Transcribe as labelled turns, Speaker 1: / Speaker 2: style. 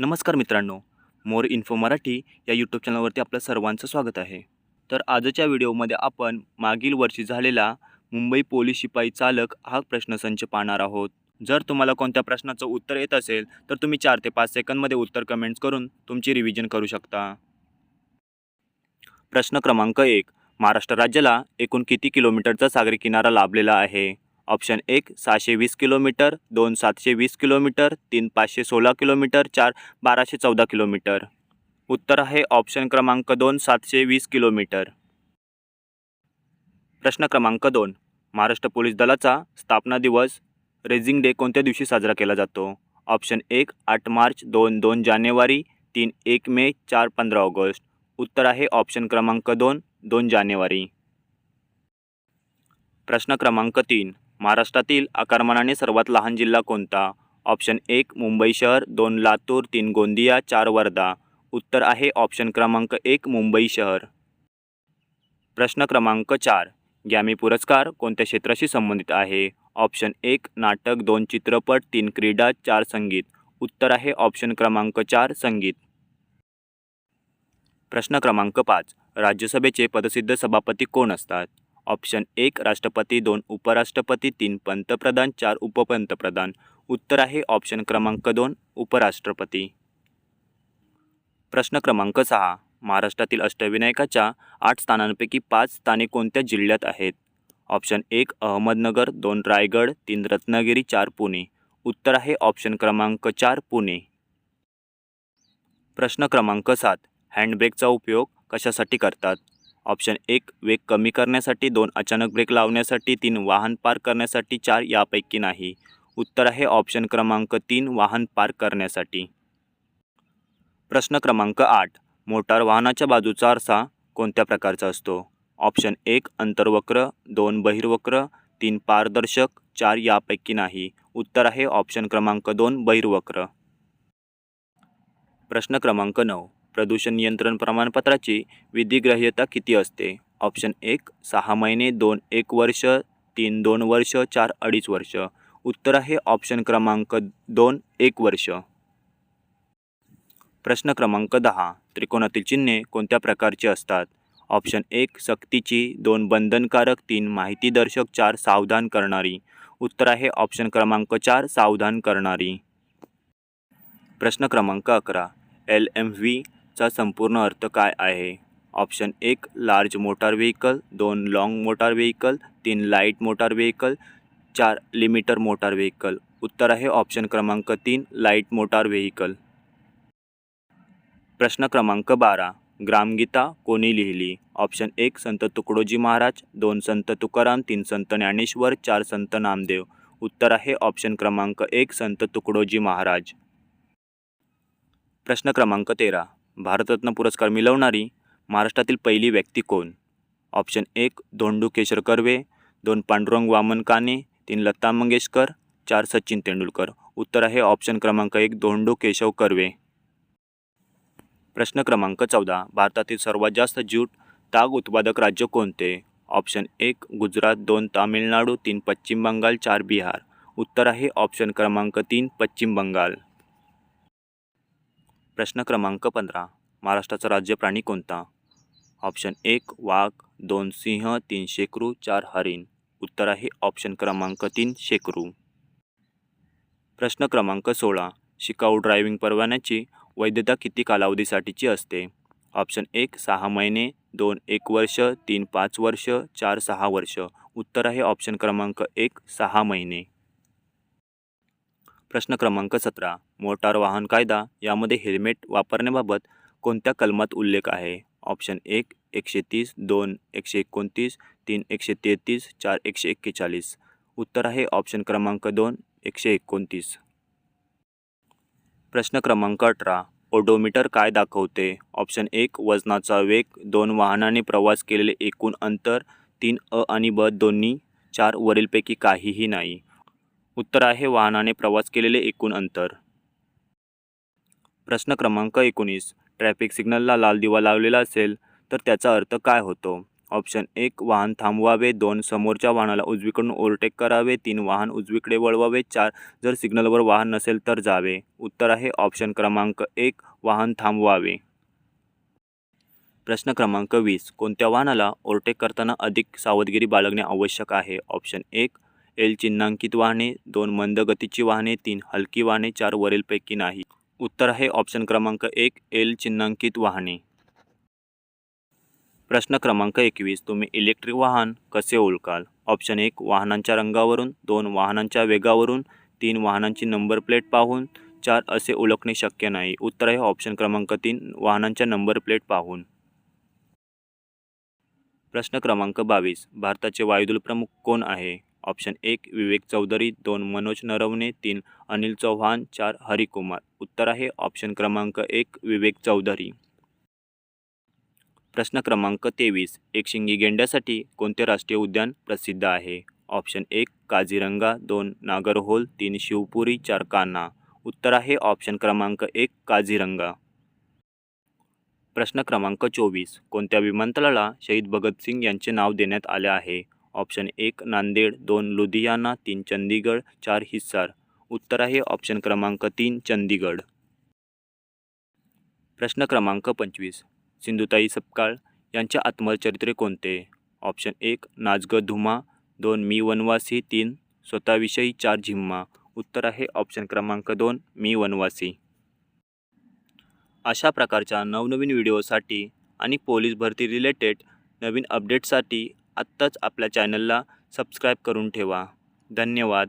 Speaker 1: नमस्कार मित्रांनो मोर इन्फो मराठी या यूट्यूब चॅनलवरती आपलं सर्वांचं स्वागत आहे. तर आजच्या व्हिडिओमध्ये आपण मागील वर्षी झालेला मुंबई पोलीस शिपाई चालक हा प्रश्नसंच पाहणार आहोत. जर तुम्हाला कोणत्या प्रश्नाचं उत्तर येत असेल तर तुम्ही चार ते पाच सेकंदमध्ये उत्तर कमेंट्स करून तुमची रिव्हिजन करू शकता. प्रश्न क्रमांक एक महाराष्ट्र राज्याला एकूण किती किलोमीटरचा सागरी किनारा लाभलेला आहे? ऑप्शन एक सहाशे वीस किलोमीटर दोन सातशे वीस किलोमीटर तीन पाचशे सोळा किलोमीटर चार बाराशे चौदा किलोमीटर. उत्तर आहे ऑप्शन क्रमांक दोन सातशे वीस किलोमीटर. प्रश्न क्रमांक दोन. महाराष्ट्र पोलीस दलाचा स्थापना दिवस रेझिंग डे कोणत्या दिवशी साजरा केला जातो? ऑप्शन एक आठ मार्च दोन दोन जानेवारी तीन एक मे चार पंधरा ऑगस्ट. उत्तर आहे ऑप्शन क्रमांक दोन दोन जानेवारी. प्रश्न क्रमांक तीन. महाराष्ट्रातील आकारमानाने सर्वात लहान जिल्हा कोणता? ऑप्शन एक मुंबई शहर दोन लातूर तीन गोंदिया चार वर्धा. उत्तर आहे ऑप्शन क्रमांक एक मुंबई शहर. प्रश्न क्रमांक चार. गॅमी पुरस्कार कोणत्या क्षेत्राशी संबंधित आहे? ऑप्शन एक नाटक दोन चित्रपट तीन क्रीडा चार संगीत. उत्तर आहे ऑप्शन क्रमांक चार संगीत. प्रश्न क्रमांक पाच. राज्यसभेचे पदसिद्ध सभापती कोण असतात? ऑप्शन एक राष्ट्रपती दोन उपराष्ट्रपती तीन पंतप्रधान चार उपपंतप्रधान. उत्तर आहे ऑप्शन क्रमांक दोन उपराष्ट्रपती. प्रश्न क्रमांक सहा महाराष्ट्रातील अष्टविनायकाच्या आठ स्थानांपैकी पाच स्थाने कोणत्या जिल्ह्यात आहेत? ऑप्शन एक अहमदनगर दोन रायगड तीन रत्नागिरी चार पुणे. उत्तर आहे ऑप्शन क्रमांक चार पुणे. प्रश्न क्रमांक सात हँडब्रेकचा उपयोग कशासाठी करतात? ऑप्शन एक वेग कमी करण्यासाठी दोन अचानक ब्रेक लावण्यासाठी तीन वाहन पार्क करण्यासाठी चार यापैकी नाही. उत्तर आहे ऑप्शन क्रमांक तीन वाहन पार्क करण्यासाठी. प्रश्न क्रमांक आठ मोटार वाहनाच्या बाजूचा आरसा कोणत्या प्रकारचा असतो? ऑप्शन एक अंतर्वक्र दोन बहिर्वक्र तीन पारदर्शक चार यापैकी नाही. उत्तर आहे ऑप्शन क्रमांक दोन बहिर्वक्र. प्रश्न क्रमांक नऊ प्रदूषण नियंत्रण प्रमाणपत्राची विधिग्राह्यता किती असते? ऑप्शन एक सहा महिने दोन एक वर्ष तीन दोन वर्ष चार अडीच वर्ष. उत्तर आहे ऑप्शन क्रमांक दोन एक वर्ष. प्रश्न क्रमांक दहा त्रिकोणातील चिन्हे कोणत्या प्रकारची असतात? ऑप्शन एक सक्तीची दोन बंधनकारक तीन माहितीदर्शक चार सावधान करणारी. उत्तर आहे ऑप्शन क्रमांक चार सावधान करणारी. प्रश्न क्रमांक अकरा एल एम व्ही चा संपूर्ण अर्थ काय आहे? ऑप्शन एक लार्ज मोटार व्हेकल दोन लाँग मोटार व्हेकल तीन लाइट मोटार व्हेकल चार लिमिटर मोटार व्हेकल उत्तर आहे ऑप्शन क्रमांक तीन लाइट मोटार व्हेकल प्रश्न क्रमांक बारा ग्रामगीता कोणी लिहिली? ऑप्शन एक संत तुकडोजी महाराज दोन संत तुकाराम तीन संत ज्ञानेश्वर चार संत नामदेव. उत्तर आहे ऑप्शन क्रमांक एक संत तुकडोजी महाराज. प्रश्न क्रमांक तेरा भारतरत्न पुरस्कार मिळवणारी महाराष्ट्रातील पहिली व्यक्ती कोण? ऑप्शन एक धोंडू केशर कर्वे दोन पांडुरंग वामन काने तीन लता मंगेशकर चार सचिन तेंडुलकर. उत्तर आहे ऑप्शन क्रमांक एक धोंडू केशव कर्वे. प्रश्न क्रमांक चौदा भारतातील सर्वात जास्त ज्यूट ताग उत्पादक राज्य कोणते? ऑप्शन एक गुजरात दोन तामिळनाडू तीन पश्चिम बंगाल चार बिहार. उत्तर आहे ऑप्शन क्रमांक तीन पश्चिम बंगाल. प्रश्न क्रमांक पंधरा. महाराष्ट्राचा राज्य प्राणी कोणता? ऑप्शन एक वाघ. दोन सिंह. तीन शेकरू. चार हरिण. उत्तर आहे ऑप्शन क्रमांक तीन शेकरू. प्रश्न क्रमांक सोळा. शिकाऊ ड्रायव्हिंग परवान्याची वैधता किती कालावधीसाठीची असते? ऑप्शन एक सहा महिने. दोन एक वर्ष. तीन पाच वर्ष. चार सहा वर्ष. उत्तर आहे ऑप्शन क्रमांक एक सहा महिने. प्रश्न क्रमांक सतरा. मोटार वाहन कायदा यामध्ये हेल्मेट वापरण्याबाबत कोणत्या कलमात उल्लेख आहे? ऑप्शन एक एकशे तीस दोन एकशे एकोणतीस तीन एकशे तेहतीस चार एकशे एक्केचाळीस. उत्तर आहे ऑप्शन क्रमांक दोन एकशे एकोणतीस. प्रश्न क्रमांक अठरा. ओडोमीटर काय दाखवते? ऑप्शन एक वजनाचा वेग दोन वाहनाने प्रवास केलेले एकूण अंतर तीन अ आणि ब दोन्ही चार वरीलपैकी काहीही नाही. उत्तर आहे वाहनाने प्रवास केलेले एकूण अंतर. प्रश्न क्रमांक एकोणीस. ट्रॅफिक सिग्नलला लाल दिवा लावलेला असेल तर त्याचा अर्थ काय होतो? ऑप्शन एक वाहन थांबवावे. दोन समोरच्या वाहनाला उजवीकडून ओव्हरटेक करावे. तीन वाहन उजवीकडे वळवावे. चार जर सिग्नलवर वाहन नसेल तर जावे. उत्तर आहे ऑप्शन क्रमांक एक वाहन थांबवावे. प्रश्न क्रमांक वीस. कोणत्या वाहनाला ओव्हरटेक करताना अधिक सावधगिरी बाळगणे आवश्यक आहे? ऑप्शन एक एल चिन्हांकित वाहने दोन मंद गतीची वाहने तीन हलकी वाहने चार वरीलपैकी नाही. उत्तर आहे ऑप्शन क्रमांक एक एल चिन्हांकित वाहने. प्रश्न क्रमांक एकवीस तुम्ही इलेक्ट्रिक वाहन कसे ओळखाल? ऑप्शन एक वाहनांच्या रंगावरून दोन वाहनांच्या वेगावरून तीन वाहनांची नंबर प्लेट पाहून चार असे ओळखणे शक्य नाही. उत्तर आहे ऑप्शन क्रमांक तीन वाहनांच्या नंबर प्लेट पाहून. प्रश्न क्रमांक बावीस भारताचे वायुदल प्रमुख कोण आहे? ऑप्शन एक विवेक चौधरी दोन मनोज नरवणे तीन अनिल चौहान चार हरिकुमार. उत्तर आहे ऑप्शन क्रमांक एक विवेक चौधरी. प्रश्न क्रमांक तेवीस एकशिंगी गेंड्यासाठी कोणते राष्ट्रीय उद्यान प्रसिद्ध आहे? ऑप्शन एक काझीरंगा दोन नागरहोल तीन शिवपुरी चार कान्हा. उत्तर आहे ऑप्शन क्रमांक एक काझीरंगा. प्रश्न क्रमांक चोवीस कोणत्या विमानतळाला शहीद भगतसिंग यांचे नाव देण्यात आले आहे? ऑप्शन एक नांदेड दोन लुधियाना तीन चंदीगड चार हिस्सार. उत्तर आहे ऑप्शन क्रमांक तीन चंदीगड. प्रश्न क्रमांक पंचवीस सिंधुताई सपकाळ यांचे आत्मचरित्रे कोणते? ऑप्शन एक नाचग धुमा दोन मी वनवासी तीन स्वतःविषयी चार झिम्मा. उत्तर आहे ऑप्शन क्रमांक दोन मी वनवासी. अशा प्रकारच्या नवनवीन व्हिडिओसाठी आणि पोलीस भरती रिलेटेड नवीन अपडेटसाठी आत्ताच आपल्या चॅनलला सबस्क्राईब करून ठेवा. धन्यवाद.